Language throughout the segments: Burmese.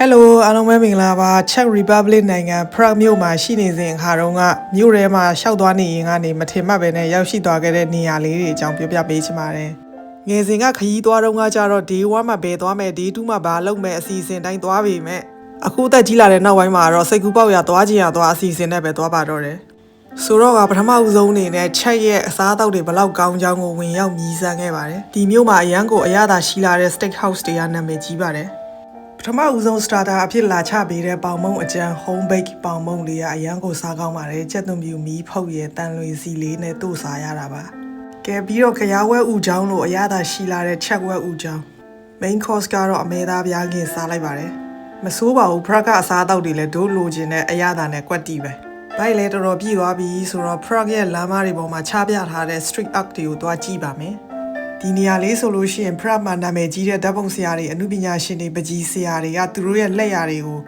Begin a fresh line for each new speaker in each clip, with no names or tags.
Hello အားလုံးပဲမင်္ဂလာပါ Czech Republic နိုင်ငံ Prague မြို့မှာရှိနေစဉ်အခါတုန်းကမြို့ထဲမှာရှောက်သွားနေရင်ကနေမထင်မှတ်ပဲနဲ့ရောက်ရှိသွားခဲ့တဲ့နေရာလေးတွေအကြောင်းပြောပြပေးချင်ပါတယ်။ငယ်စဉ်ကခရီးသွားတော့ကကြတော့ Day 1မှာဘယ်သွားမယ် Day 2မှာဘာလုပ်မယ်အစီအစဉ်တိုင်းသွားပေမဲ့အခုတက်ကြီးလာတဲ့နောက်ပိုင်းမှာတော့စိတ်ကူးပေါက်ရသွားချင်ရသွားအစီအစဉ်နဲ့ပဲသွားပါတော့တယ်။ဆိုတော့ကပထမဦးဆုံးအနေနဲ့ချက်ရဲ့အစားအသောက်တွေဘလောက်ကောင်းကြောင်းကိုဝင်ရောက်မြည်စမ်းခဲ့ပါတယ်။ဒီမျိုးမှာအရန်ကိုအရသာရှိလာတဲ့ steak house တွေကနာမည်ကြီးပါတယ်။ပ ထမဦးဆုံး starter အဖြစ်လာချပေးတဲ့ပေါင်မုံအကြံ home bake ပေါင်မုံလေးကအရန်ကိုစားကောင်းပါတယ်။ကြက်သွန်ပြူမီးဖုတ်ရဲ့တန်လွေစီလေးနဲ့တို့စားရတာပါ။ကဲပြီးတော့ခရားဝဲဥချောင်းလို့အရသာရှိလာတဲ့ချက်ဝဲဥချောင်း main course ကတော့အမဲသားပြားခင်စားလိုက်ပါတယ်။မဆိုးပါဘူးဖရက်ကအစားအသောက်တွေလည်းဒိုးလိုချင်တဲ့အရသာနဲ့ကွက်တီပဲ။ဘိုက်လည်းတော်တော်ပြည့်သွားပြီဆိုတော့ Prague ရဲ့လမ်းမတွေပေါ်မှာချပြထားတဲ့ street art တွေကိုတွားကြည့်ပါမယ်။ ဒီနေရာလေးဆိုလို့ရှိရင် Prague မှာနာမည်ကြီးတဲ့ဓာတ်ပုံဆရာတွေအမှုပညာရှင်တွေပကြီးဆရာတွေကသူတို့ရဲ့လက်ရာတွေကို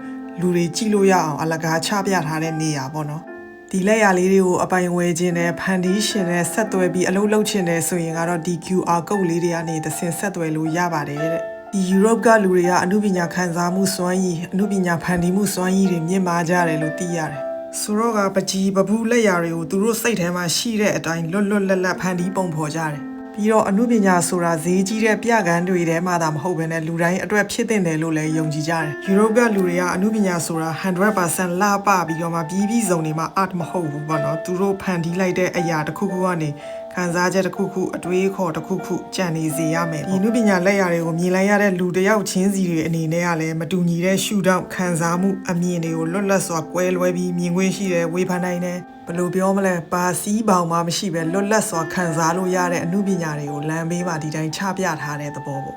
လူတွေကြည့်လို့ရအောင်အလကားချပြထားတဲ့နေရာပေါ့နော်။ဒီလက်ရာလေးတွေကိုအပိုင်ဝယ်ခြင်းနဲ့ဖန်တီးရှင်နဲ့ဆက်သွယ်ပြီးအလုပ်လုပ်ခြင်းနဲ့ဆိုရင်ကတော့ဒီ QR code လေးတွေကနေသစင်ဆက်သွယ်လို့ရပါတယ်တဲ့။ဒီ Europe ကလူတွေကအမှုပညာခံစားမှုစွမ်းရည်အမှုပညာဖန်တီးမှုစွမ်းရည်တွေမြင့်မားကြတယ်လို့သိရတယ်။ဆိုတော့ကပကြီးပပူးလက်ရာတွေကိုသူတို့စိတ်ထဲမှာရှိတဲ့အတိုင်းလွတ်လွတ်လပ်လပ်ဖန်တီးပုံဖော်ကြတယ်။ ပြီးတော့အမှုပညာဆိုတာဈေးကြီးတဲ့ပြကန်းတွေထဲမှာသာမဟုတ်ဘဲနဲ့လူတိုင်းအတွက်ဖြစ်တင်တယ်လို့လည်းယုံကြည်ကြတယ်။ယူရိုပကလူတွေကအမှုပညာဆိုတာ100%လှပပြီးတော့မှပြီးပြီးစုံနေမှာ art မဟုတ်ဘူးပေါ့နော်။သူတို့ဖန်တီးလိုက်တဲ့အရာတစ်ခုခုကနေ ခံစားချက်တစ်ခုခုအတွေးခေါ်တစ်ခုခုကြံနေစေရမယ်။ဒီအမှုပညာလက်ရာတွေကိုမြင်လိုက်ရတဲ့လူတစ်ယောက်ချင်းစီတွေအနေနဲ့ကလည်းမတူညီတဲ့ရှုထောင့်ခံစားမှုအမြင်တွေကိုလွတ်လပ်စွာကွဲလွဲပြီးမြင်ကွင်းရှိတဲ့ဝေဖန်နိုင်တဲ့ဘယ်လိုပြောမလဲပါစီးပေါင်မှမရှိပဲလွတ်လပ်စွာခံစားလို့ရတဲ့အမှုပညာတွေကိုလမ်းဘေးမှာဒီတိုင်းချပြထားတဲ့သဘောပေါ့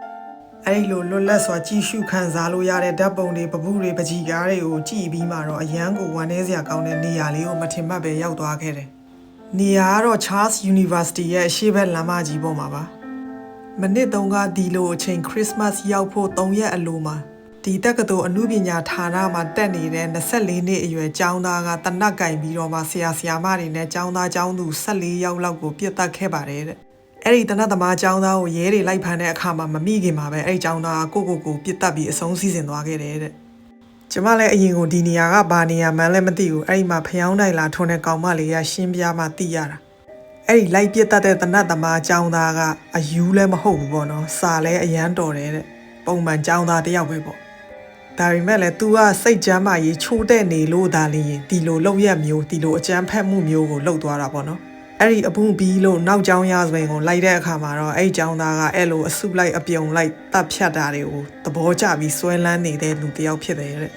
အဲ့ဒီလိုလွတ်လပ်စွာကြည့်ရှုခံစားလို့ရတဲ့ဓာတ်ပုံတွေပပုတွေပကြီးကားတွေကိုကြည့်ပြီးမှတော့အရန်ကိုဝမ်းနည်းစရာကောင်းတဲ့နေရာလေးကိုမထင်မှတ်ပဲရောက်သွားခဲ့တယ် နေရာကတော့ Charles University ရဲ့အရှေ့ဘက်လမ်းမကြီးပေါ်မှာပါမနစ်တုန်းကဒီလိုအချိန် Christmas ရောက်ဖို့3ရက်အလိုမှာဒီတက္ကသိုလ်အမှုပညာဌာနမှာတက်နေတဲ့24နှစ်အရွယ်ကျောင်းသားကတနက်ကင်ပြီးတော့မှဆရာဆရာမတွေနဲ့ကျောင်းသားကျောင်းသူ14ယောက်လောက်ကိုပြစ်တက်ခဲ့ပါတယ်တဲ့အဲ့ဒီတနတ်သမားကျောင်းသားကိုရဲတွေလိုက်ဖမ်းတဲ့အခါမှာမမိခင်မှာပဲအဲ့ဒီကျောင်းသားကကိုကိုကိုပြစ်တက်ပြီးအဆုံးစီစဉ်သွားခဲ့တယ်တဲ့ ကျမလည်းအရင်ကဒီနေရာကဘာနေရာမှန်းလည်းမသိဘူးအဲ့ဒီမှာဖျောင်းတိုင်လာထွန်းတဲ့ကောင်မလေးကရှင်းပြမှသိရတာအဲ့ဒီလိုက်ပြစ်တက်တဲ့တနတ်သမားကျောင်းသားကအယူလည်းမဟုတ်ဘူးပေါ့နော်စာလည်းအရန်တော်တယ်တဲ့ပုံမှန်ကျောင်းသားတစ်ယောက်ပဲပေါ့ဒါပေမဲ့လည်း तू ကစိတ်ကြမ်းမာရေးချိုးတဲ့နေလို့ဒါလျင်ဒီလိုလောက်ရက်မျိုးဒီလိုအကြမ်းဖက်မှုမျိုးကိုလှုပ်သွားတာပေါ့နော် အဲ့ဒီအပူဘီလို့နောက်ကျောင်းရဆိုရင်ကိုလိုက်တဲ့အခါမှာတော့အဲ့ဒီကျောင်းသားကအဲ့လိုအစုလိုက်အပြုံလိုက်တပ်ဖြတ်တာတွေကိုသဘောကျပြီးဆွဲလန်းနေတဲ့လူတစ်ယောက်ဖြစ်တယ်တဲ့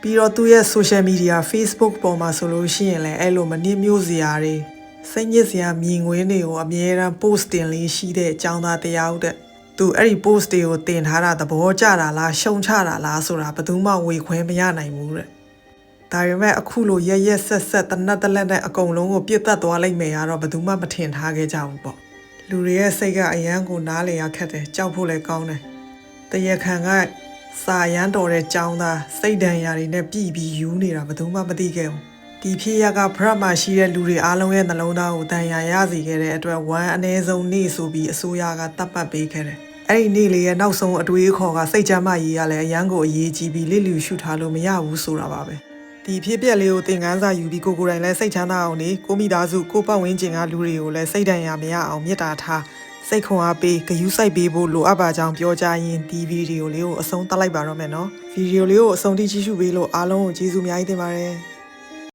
ပြီးတော့သူ့ရဲ့ social media Facebook ပေါ်မှာဆိုလို့ရှိရင်လည်းအဲ့လိုမနစ်မျိုးစရာတွေစိတ်ညစ်စရာမြင်ကွင်းတွေကိုအမြဲတမ်း post တင်လေးရှိတဲ့အကြောင်းသားတရားဟုတ်တဲ့သူအဲ့ဒီ post တွေကိုတင်ထားတာသဘောကျတာလားရှုံချတာလားဆိုတာဘယ်သူမှဝေခွဲမရနိုင်ဘူးတဲ့ ဒါပေမဲ့အခုလိုရက်ရက်ဆက်ဆက်တနတ်တလက်နဲ့အကုန်လုံးကိုပြစ်တက်သွားလိုက်မယ်ကတော့ဘယ်သူမှမထင်ထားခဲ့ကြဘူးပေါ့လူတွေရဲ့စိတ်ကအယမ်းကိုနားလေရခက်တယ်ကြောက်ဖို့လည်းကောင်းတယ်တရခံကစာရမ်းတော်တဲ့ចောင်းသားစိတ်ဒဏ်ရာတွေနဲ့ပြည်ပြီးယူနေတာဘယ်သူမှမသိခဲ့ဘူးဒီဖြစ်ရကဖရက်မှာရှိတဲ့လူတွေအားလုံးရဲ့နှလုံးသားကိုဒဏ်ရာရစေခဲ့တဲ့အတွက်ဝမ်းအ ਨੇ ဆုံးနေ့ဆိုပြီးအစိုးရကတတ်ပတ်ပေးခဲ့တယ်အဲ့ဒီနေ့လေးရဲ့နောက်ဆုံးအတွေးခေါ်ကစိတ်ကြမ်းမှရေးရလဲအရန်ကိုအရေးကြီးပြီးလစ်လျူရှုထားလို့မရဘူးဆိုတာပါပဲ ဒီဖြစ်ပျက်လေးကိုသင်ခန်းစာယူပြီးကိုကိုယ်တိုင်လည်းစိတ်ချမ်းသာအောင်နေကိုမိသားစုကိုပတ်ဝန်းကျင်ကလူတွေကိုလည်းစိတ်ဒဏ်ရာမရအောင်မေတ္တာထားစိတ်ခွန်အားပေးဂယူးစိုက်ပေးဖို့လိုအပ်ပါကြောင်းပြောကြရင်ဒီဗီဒီယိုလေးကိုအဆုံးသတ်လိုက်ပါတော့မယ်နော်ဗီဒီယိုလေးကိုအဆုံးထိကြည့်ရှုပေးလို့အားလုံးကိုကျေးဇူးအများကြီးတင်ပါတယ်